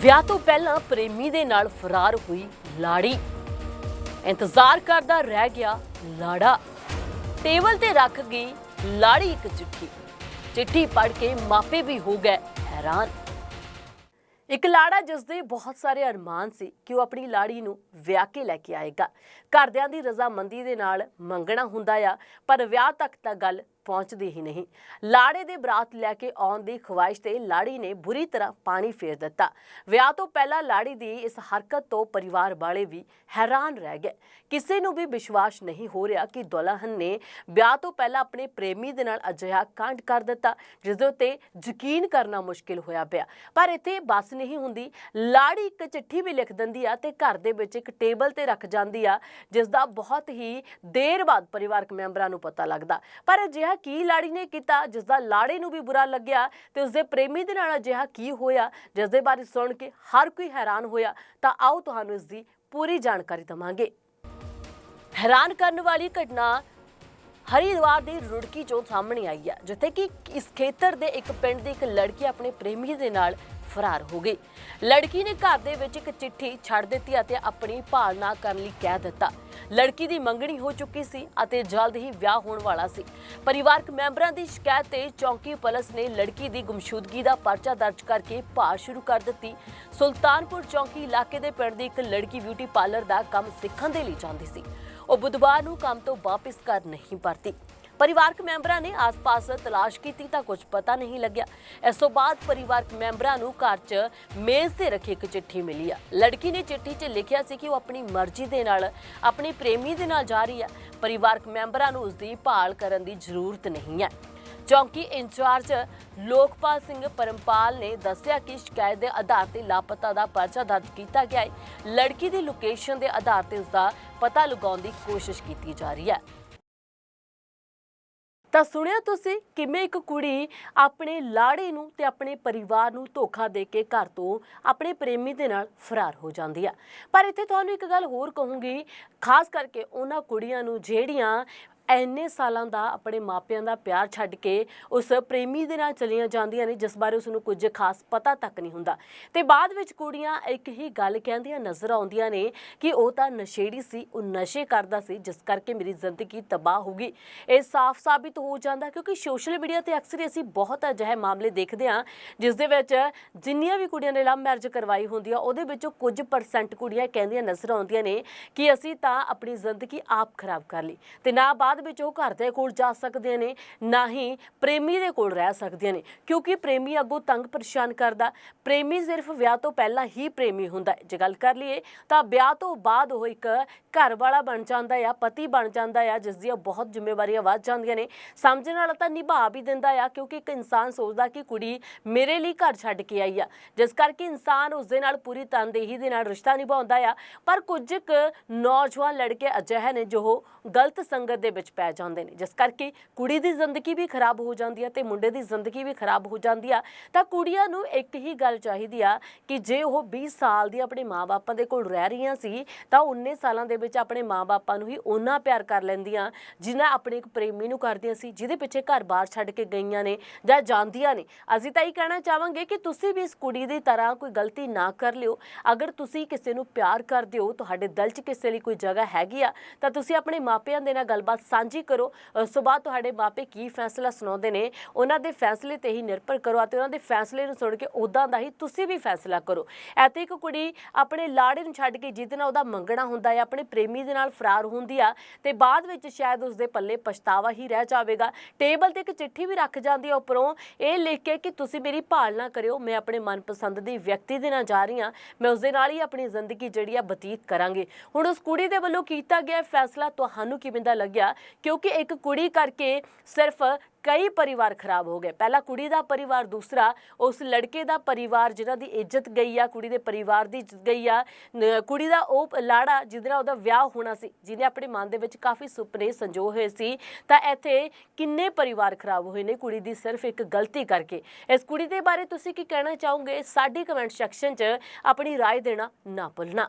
ਵਿਆਹ ਤੋਂ ਪਹਿਲਾਂ ਪ੍ਰੇਮੀ ਦੇ ਨਾਲ ਫਰਾਰ ਹੋਈ ਲਾੜੀ। ਇੰਤਜ਼ਾਰ ਕਰਦਾ ਰਹਿ ਗਿਆ ਲਾੜਾ। ਟੇਬਲ ਤੇ ਰੱਖ ਗਈ ਲਾੜੀ ਇੱਕ ਚਿੱਠੀ। ਚਿੱਠੀ ਪੜ੍ਹ ਕੇ ਮਾਪੇ ਵੀ ਹੋ ਗਏ ਹੈਰਾਨ। ਇੱਕ ਲਾੜਾ ਜਿਸ ਦੇ ਬਹੁਤ ਸਾਰੇ ਅਰਮਾਨ ਸੀ ਕਿ ਉਹ ਆਪਣੀ ਲਾੜੀ ਨੂੰ ਵਿਆਹ ਕੇ ਲੈ ਕੇ ਆਏਗਾ। ਘਰਦਿਆਂ ਦੀ ਰਜ਼ਾਮੰਦੀ ਦੇ ਨਾਲ ਮੰਗਣਾ ਹੁੰਦਾ ਆ, ਪਰ ਵਿਆਹ ਤੱਕ ਤਾਂ ਗੱਲ ਪਹੁੰਚਦੀ ਹੀ ਨਹੀਂ। ਲਾੜੇ ਦੇ ਬਰਾਤ ਲੈ ਕੇ ਆਉਣ ਦੀ ਖਵਾਇਸ਼ ਤੇ ਲਾੜੀ ਨੇ ਬੁਰੀ ਤਰ੍ਹਾਂ ਪਾਣੀ ਫੇਰ ਦਿੱਤਾ। ਵਿਆਹ ਤੋਂ ਪਹਿਲਾਂ ਲਾੜੀ ਦੀ ਇਸ ਹਰਕਤ ਤੋਂ ਪਰਿਵਾਰ ਵਾਲੇ ਵੀ ਹੈਰਾਨ ਰਹਿ ਗਏ। ਕਿਸੇ ਨੂੰ ਵੀ ਵਿਸ਼ਵਾਸ ਨਹੀਂ ਹੋ ਰਿਹਾ ਕਿ ਦੁਲਹਨ ਨੇ ਵਿਆਹ ਤੋਂ ਪਹਿਲਾਂ ਆਪਣੇ ਪ੍ਰੇਮੀ ਦੇ ਨਾਲ ਅਜਿਹਾ ਕਾਂਡ ਕਰ ਦਿੱਤਾ, ਜਿਸ ਦੇ ਉੱਤੇ ਯਕੀਨ ਕਰਨਾ ਮੁਸ਼ਕਿਲ ਹੋਇਆ ਪਿਆ। ਪਰ ਇੱਥੇ ਬਸ ਨਹੀਂ ਹੁੰਦੀ। ਲਾੜੀ ਇੱਕ ਚਿੱਠੀ ਵੀ ਲਿਖ ਦਿੰਦੀ ਆ ਤੇ ਘਰ ਦੇ ਵਿੱਚ ਇੱਕ ਟੇਬਲ ਤੇ ਰੱਖ ਜਾਂਦੀ ਆ, ਜਿਸ ਦਾ ਬਹੁਤ ਹੀ ਦੇਰ ਬਾਅਦ ਪਰਿਵਾਰਕ ਮੈਂਬਰਾਂ ਨੂੰ ਪਤਾ ਲੱਗਦਾ। ਪਰ ਅਜਿਹਾ ਕੀ ਲਾੜੀ ਨੇ ਕੀਤਾ ਜਿਸ ਦਾ ਲਾੜੇ ਨੂੰ ਵੀ ਬੁਰਾ ਲੱਗਿਆ ਤੇ ਉਸਦੇ ਪ੍ਰੇਮੀ ਦੇ ਨਾਲ ਅਜਿਹਾ ਕੀ ਹੋਇਆ ਜਿਸ ਦੇ ਬਾਰੇ ਸੁਣ ਕੇ ਹਰ ਕੋਈ ਹੈਰਾਨ ਹੋਇਆ, ਤਾਂ ਆਓ ਤੁਹਾਨੂੰ ਇਸ ਦੀ ਪੂਰੀ ਜਾਣਕਾਰੀ ਦਵਾਂਗੇ। ਹੈਰਾਨ ਕਰਨ ਵਾਲੀ ਘਟਨਾ ਹਰਿਦੁਆਰ ਦੀ ਰੁੜਕੀ ਚੋਂ ਸਾਹਮਣੇ ਆਈ ਹੈ, ਜਿੱਥੇ ਕਿ ਇਸ ਖੇਤਰ ਦੇ ਇੱਕ ਪਿੰਡ ਦੀ ਇੱਕ ਲੜਕੀ ਆਪਣੇ ਪ੍ਰੇਮੀ ਦੇ ਨਾਲ ਫਰਾਰ ਹੋ ਗਈ। ਲੜਕੀ ਨੇ ਘਰ ਦੇ ਵਿੱਚ ਇੱਕ ਚਿੱਠੀ ਛੱਡ ਦਿੱਤੀ ਅਤੇ ਆਪਣੀ ਭਾਲ ਨਾ ਕਰਨ ਲਈ ਕਹਿ ਦਿੱਤਾ। ਲੜਕੀ ਦੀ ਮੰਗਣੀ ਹੋ ਚੁੱਕੀ ਸੀ ਅਤੇ ਜਲਦ ਹੀ ਵਿਆਹ ਹੋਣ ਵਾਲਾ ਸੀ। ਪਰਿਵਾਰਕ ਮੈਂਬਰਾਂ ਦੀ ਸ਼ਿਕਾਇਤ ਤੇ ਚੌਂਕੀ ਪੁਲਿਸ ਨੇ ਲੜਕੀ ਦੀ ਗੁੰਮਸ਼ੁਦਗੀ ਦਾ ਪਰਚਾ ਦਰਜ ਕਰਕੇ ਭਾਲ ਸ਼ੁਰੂ ਕਰ ਦਿੱਤੀ। ਸੁਲਤਾਨਪੁਰ ਚੌਂਕੀ ਇਲਾਕੇ ਦੇ ਪਿੰਡ ਦੀ ਇੱਕ ਲੜਕੀ ਬਿਊਟੀ ਪਾਰਲਰ ਦਾ ਕੰਮ ਸਿੱਖਣ ਦੇ ਲਈ ਜਾਂਦੀ ਸੀ। ਉਹ ਬੁੱਧਵਾਰ ਨੂੰ ਕੰਮ ਤੋਂ ਵਾਪਸ ਘਰ ਨਹੀਂ ਪਰਤੀ। ਪਰਿਵਾਰਕ ਮੈਂਬਰਾਂ ਨੇ ਆਸ-ਪਾਸ ਤਲਾਸ਼ ਕੀਤੀ ਤਾਂ ਕੁਝ ਪਤਾ ਨਹੀਂ ਲੱਗਿਆ। ਇਸ ਤੋਂ ਬਾਅਦ ਪਰਿਵਾਰਕ ਮੈਂਬਰਾਂ ਨੂੰ ਘਰ 'ਚ ਮੇਜ਼ ਤੇ ਰੱਖੀ ਇੱਕ ਚਿੱਠੀ ਮਿਲੀ ਆ। ਲੜਕੀ ਨੇ ਚਿੱਠੀ 'ਚ ਲਿਖਿਆ ਸੀ ਕਿ ਉਹ ਆਪਣੀ ਮਰਜ਼ੀ ਦੇ ਨਾਲ, ਆਪਣੇ ਪ੍ਰੇਮੀ ਦੇ ਨਾਲ ਜਾ ਰਹੀ ਆ। ਪਰਿਵਾਰਕ ਮੈਂਬਰਾਂ ਨੂੰ ਉਸ ਦੀ ਭਾਲ ਕਰਨ ਦੀ ਜ਼ਰੂਰਤ ਨਹੀਂ ਹੈ ਚੌਂਕੀ ਇੰਚਾਰਜ ਲੋਕਪਾਲ ਸਿੰਘ ਪਰਮਪਾਲ ਨੇ ਦੱਸਿਆ ਕਿ ਸ਼ਿਕਾਇਤ ਦੇ ਆਧਾਰ ਤੇ ਲਾਪਤਾ ਦਾ ਪਰਚਾ ਦਰਜ ਕੀਤਾ ਗਿਆ ਹੈ। ਲੜਕੀ ਦੀ ਲੋਕੇਸ਼ਨ ਦੇ ਆਧਾਰ ਤੇ ਉਸ ਦਾ ਪਤਾ ਲਗਾਉਣ ਦੀ ਕੋਸ਼ਿਸ਼ ਕੀਤੀ ਜਾ ਰਹੀ ਹੈ। ਤਾਂ ਸੁਣਿਆ ਤੁਸੀਂ ਕਿਵੇਂ ਇੱਕ ਕੁੜੀ ਆਪਣੇ ਲਾੜੇ ਨੂੰ ਤੇ ਆਪਣੇ ਪਰਿਵਾਰ ਨੂੰ ਧੋਖਾ ਦੇ ਕੇ ਘਰ ਤੋਂ ਆਪਣੇ ਪ੍ਰੇਮੀ ਦੇ ਨਾਲ ਫਰਾਰ ਹੋ ਜਾਂਦੀ ਆ ਪਰ ਇੱਥੇ ਤੁਹਾਨੂੰ ਇੱਕ ਗੱਲ ਹੋਰ ਕਹੂੰਗੀ, ਖਾਸ ਕਰਕੇ ਉਹਨਾਂ ਕੁੜੀਆਂ ਨੂੰ ਜਿਹੜੀਆਂ ਐਨੇ ਸਾਲਾਂ ਦਾ ਆਪਣੇ ਮਾਪਿਆਂ ਦਾ ਪਿਆਰ ਛੱਡ ਕੇ ਉਸ ਪ੍ਰੇਮੀ ਦੇ ਨਾਲ ਚਲੀਆਂ ਜਾਂਦੀਆਂ ਨੇ, ਜਿਸ ਬਾਰੇ ਉਸ ਨੂੰ ਕੁਝ ਖਾਸ ਪਤਾ ਤੱਕ ਨਹੀਂ ਹੁੰਦਾ। ਤੇ ਬਾਅਦ ਵਿੱਚ ਕੁੜੀਆਂ ਇੱਕ ਹੀ ਗੱਲ ਕਹਿੰਦੀਆਂ ਨਜ਼ਰ ਆਉਂਦੀਆਂ ਨੇ ਕਿ ਉਹ ਤਾਂ ਨਸ਼ੇੜੀ ਸੀ, ਉਹ ਨਸ਼ੇ ਕਰਦਾ ਸੀ, ਜਿਸ ਕਰਕੇ ਮੇਰੀ ਜ਼ਿੰਦਗੀ ਤਬਾਹ ਹੋ ਗਈ। ਇਹ ਸਾਫ਼ ਸਾਬਿਤ ਹੋ ਜਾਂਦਾ ਕਿਉਂਕਿ ਸੋਸ਼ਲ ਮੀਡੀਆ ਤੇ ਅਕਸਰ ਹੀ ਅਸੀਂ ਬਹੁਤ ਅਜਿਹੇ ਮਾਮਲੇ ਦੇਖਦੇ ਹਾਂ, ਜਿਸ ਦੇ ਵਿੱਚ ਜਿੰਨੀਆਂ ਵੀ ਕੁੜੀਆਂ ਨੇ ਲਵ ਮੈਰਿਜ ਕਰਵਾਈ ਹੁੰਦੀ ਆ, ਉਹਦੇ ਵਿੱਚੋਂ ਕੁਝ ਪਰਸੈਂਟ ਕੁੜੀਆਂ ਕਹਿੰਦੀਆਂ ਨਜ਼ਰ ਆਉਂਦੀਆਂ ਨੇ ਕਿ ਅਸੀਂ ਤਾਂ ਆਪਣੀ ਜ਼ਿੰਦਗੀ ਆਪ ਖਰਾਬ ਕਰ ਲਈ। ਤੇ ਨਾ ਬਾਅਦ ਵਿੱਚ ਉਹ ਘਰ ਦੇ ਕੋਲ ਜਾ ਸਕਦੀਆਂ ਨੇ, ਨਾ ਹੀ ਪ੍ਰੇਮੀ ਦੇ ਕੋਲ ਰਹਿ ਸਕਦੀਆਂ ਨੇ। ਕਿਉਂਕਿ ਪ੍ਰੇਮੀ ਅੱਗੋਂ ਤੰਗ ਪਰੇਸ਼ਾਨ ਕਰਦਾ, ਪ੍ਰੇਮੀ ਸਿਰਫ ਵਿਆਹ ਤੋਂ ਪਹਿਲਾਂ ਹੀ ਪ੍ਰੇਮੀ ਹੁੰਦਾ ਹੈ। ਜੇ ਗੱਲ ਕਰ ਲਈਏ, ਤਾਂ ਵਿਆਹ ਤੋਂ ਬਾਅਦ ਉਹ ਇੱਕ ਘਰ ਵਾਲਾ ਬਣ ਜਾਂਦਾ ਆ, ਪਤੀ ਬਣ ਜਾਂਦਾ ਆ, ਜਿਸ ਦੀਆਂ ਬਹੁਤ ਜ਼ਿੰਮੇਵਾਰੀਆਂ ਵੱਧ ਜਾਂਦੀਆਂ ਨੇ। ਸਮਝਣ ਵਾਲਾ ਤਾਂ ਨਿਭਾ ਵੀ ਦਿੰਦਾ ਆ, ਕਿਉਂਕਿ ਇੱਕ ਇਨਸਾਨ ਸੋਚਦਾ ਕਿ ਕੁੜੀ ਮੇਰੇ ਲਈ ਘਰ ਛੱਡ ਕੇ ਆਈ ਆ। ਜਿਸ ਕਰਕੇ ਇਨਸਾਨ ਉਸ ਦੇ ਨਾਲ ਪੂਰੀ ਤਨਦੇਹੀ ਦੇ ਨਾਲ ਰਿਸ਼ਤਾ ਨਿਭਾਉਂਦਾ ਆ। ਪਰ ਕੁਝ ਕੁ ਨੌਜਵਾਨ ਲੜਕੇ ਅਜਿਹੇ ਨੇ ਜੋ ਗਲਤ ਸੰਗਤ ਦੇ ਵਿੱਚ ਪੈ ਜਾਂਦੇ ਨੇ। ਜਿਸ ਕਰਕੇ ਕੁੜੀ ਦੀ ਜ਼ਿੰਦਗੀ ਵੀ ਖਰਾਬ ਹੋ ਜਾਂਦੀ ਆ ਤੇ ਮੁੰਡੇ ਦੀ ਜ਼ਿੰਦਗੀ ਵੀ ਖਰਾਬ ਹੋ ਜਾਂਦੀ ਆ। ਤਾਂ ਕੁੜੀਆਂ ਨੂੰ ਇੱਕ ਹੀ ਗੱਲ ਚਾਹੀਦੀ ਆ ਕਿ ਜੇ ਉਹ 20 ਸਾਲ ਦੀ ਆਪਣੇ ਮਾਪੇ ਦੇ ਕੋਲ ਰਹਿ ਰਹੀਆਂ ਸੀ, ਤਾਂ 19 ਸਾਲਾਂ ਦੇ ਵਿੱਚ ਆਪਣੇ ਮਾਪੇ ਨੂੰ ਹੀ ਉਹਨਾਂ ਪਿਆਰ ਕਰ ਲੈਂਦੀਆਂ ਜਿੰਨਾ ਆਪਣੇ ਇੱਕ ਪ੍ਰੇਮੀ ਨੂੰ ਕਰਦੀਆਂ ਸੀ, ਜਿਹਦੇ ਪਿੱਛੇ ਘਰ-ਬਾਰ ਛੱਡ ਕੇ ਗਈਆਂ ਨੇ ਜਾਂ ਜਾਂਦੀਆਂ ਨੇ। ਅਸੀਂ ਤਾਂ ਇਹ ਕਹਿਣਾ ਚਾਹਾਂਗੇ ਕਿ ਤੁਸੀਂ ਵੀ ਇਸ ਕੁੜੀ ਦੀ ਤਰ੍ਹਾਂ ਕੋਈ ਗਲਤੀ ਨਾ ਕਰ ਲਿਓ। ਅਗਰ ਤੁਸੀਂ ਕਿਸੇ ਨੂੰ ਪਿਆਰ ਕਰਦੇ ਹੋ, ਤੁਹਾਡੇ ਦਿਲ 'ਚ ਕਿਸੇ ਲਈ ਕੋਈ ਜਗ੍ਹਾ ਹੈਗੀ ਆ, ਤਾਂ ਤੁਸੀਂ ਆਪਣੇ ਮਾਪਿਆਂ ਦੇ ਨਾਲ ਗੱਲਬਾਤ ਸਾਂਝੀ ਕਰੋ। ਉਸ ਤੋਂ ਬਾਅਦ ਤੁਹਾਡੇ ਮਾਪੇ ਕੀ ਫੈਸਲਾ ਸੁਣਾਉਂਦੇ ਨੇ, ਉਹਨਾਂ ਦੇ ਫੈਸਲੇ ਤੇ ਹੀ ਨਿਰਭਰ ਕਰੋ ਅਤੇ ਉਹਨਾਂ ਦੇ ਫੈਸਲੇ ਨੂੰ ਸੁਣ ਕੇ ਉਦਾਂ ਦਾ ਹੀ ਤੁਸੀਂ ਵੀ ਫੈਸਲਾ ਕਰੋ। ਐਤੇ ਇੱਕ ਕੁੜੀ ਆਪਣੇ ਲਾੜੇ ਨੂੰ ਛੱਡ ਕੇ ਜਿਹਦੇ ਨਾਲ ਉਹਦਾ ਮੰਗਣਾ ਹੁੰਦਾ ਹੈ, ਆਪਣੇ ਪ੍ਰੇਮੀ ਦੇ ਨਾਲ ਫਰਾਰ ਹੁੰਦੀ ਆ ਤੇ ਬਾਅਦ ਵਿੱਚ ਸ਼ਾਇਦ ਉਸਦੇ ਪੱਲੇ ਪਛਤਾਵਾ ਹੀ ਰਹਿ ਜਾਵੇਗਾ। ਟੇਬਲ ਤੇ ਇੱਕ ਚਿੱਠੀ ਵੀ ਰੱਖ ਜਾਂਦੀ ਆ ਉੱਪਰੋਂ, ਇਹ ਲਿਖ ਕੇ ਕਿ ਤੁਸੀਂ ਮੇਰੀ ਭਾਲ ਨਾ ਕਰਿਓ, ਮੈਂ ਆਪਣੇ ਮਨਪਸੰਦ ਦੀ ਵਿਅਕਤੀ ਦੇ ਨਾਲ ਜਾ ਰਹੀ ਹਾਂ, ਮੈਂ ਉਸ ਦੇ ਨਾਲ ਹੀ ਆਪਣੀ ਜ਼ਿੰਦਗੀ ਜਿਹੜੀ ਆ ਬਤੀਤ ਕਰਾਂਗੇ। ਹੁਣ ਉਸ ਕੁੜੀ ਦੇ ਵੱਲੋਂ ਕੀਤਾ ਗਿਆ ਫੈਸਲਾ ਤੁਹਾਨੂੰ ਕਿਵੇਂ ਦਾ ਲੱਗਿਆ? ਕਿਉਂਕਿ ਇੱਕ ਕੁੜੀ ਕਰਕੇ ਸਿਰਫ ਕਈ ਪਰਿਵਾਰ ਖਰਾਬ ਹੋ ਗਏ ਪਹਿਲਾ ਕੁੜੀ ਦਾ ਪਰਿਵਾਰ ਦੂਸਰਾ ਉਸ ਲੜਕੇ ਦਾ ਪਰਿਵਾਰ ਜਿਹਨਾਂ ਦੀ ਇੱਜ਼ਤ ਗਈ ਆ ਕੁੜੀ ਦੇ ਪਰਿਵਾਰ ਦੀ ਇੱਜ਼ਤ ਗਈ ਆ ਨ- ਕੁੜੀ ਦਾ ਉਹ ਲਾੜਾ ਜਿਹਦੇ ਨਾਲ ਉਹਦਾ ਵਿਆਹ ਹੋਣਾ ਸੀ ਜਿਹਨੇ ਆਪਣੇ ਮਨ ਦੇ ਵਿੱਚ ਕਾਫੀ ਸੁਪਨੇ ਸੰਜੋਏ ਹੋਏ ਸੀ ਤਾਂ ਇੱਥੇ ਕਿੰਨੇ ਪਰਿਵਾਰ ਖਰਾਬ ਹੋਏ ਨੇ ਕੁੜੀ ਦੀ ਸਿਰਫ ਇੱਕ ਗਲਤੀ ਕਰਕੇ ਇਸ ਕੁੜੀ ਦੇ ਬਾਰੇ ਤੁਸੀਂ ਕੀ ਕਹਿਣਾ ਚਾਹੋਗੇ ਸਾਡੀ ਕਮੈਂਟ ਸੈਕਸ਼ਨ 'ਚ ਆਪਣੀ رائے ਦੇਣਾ ਨਾ ਭੁੱਲਣਾ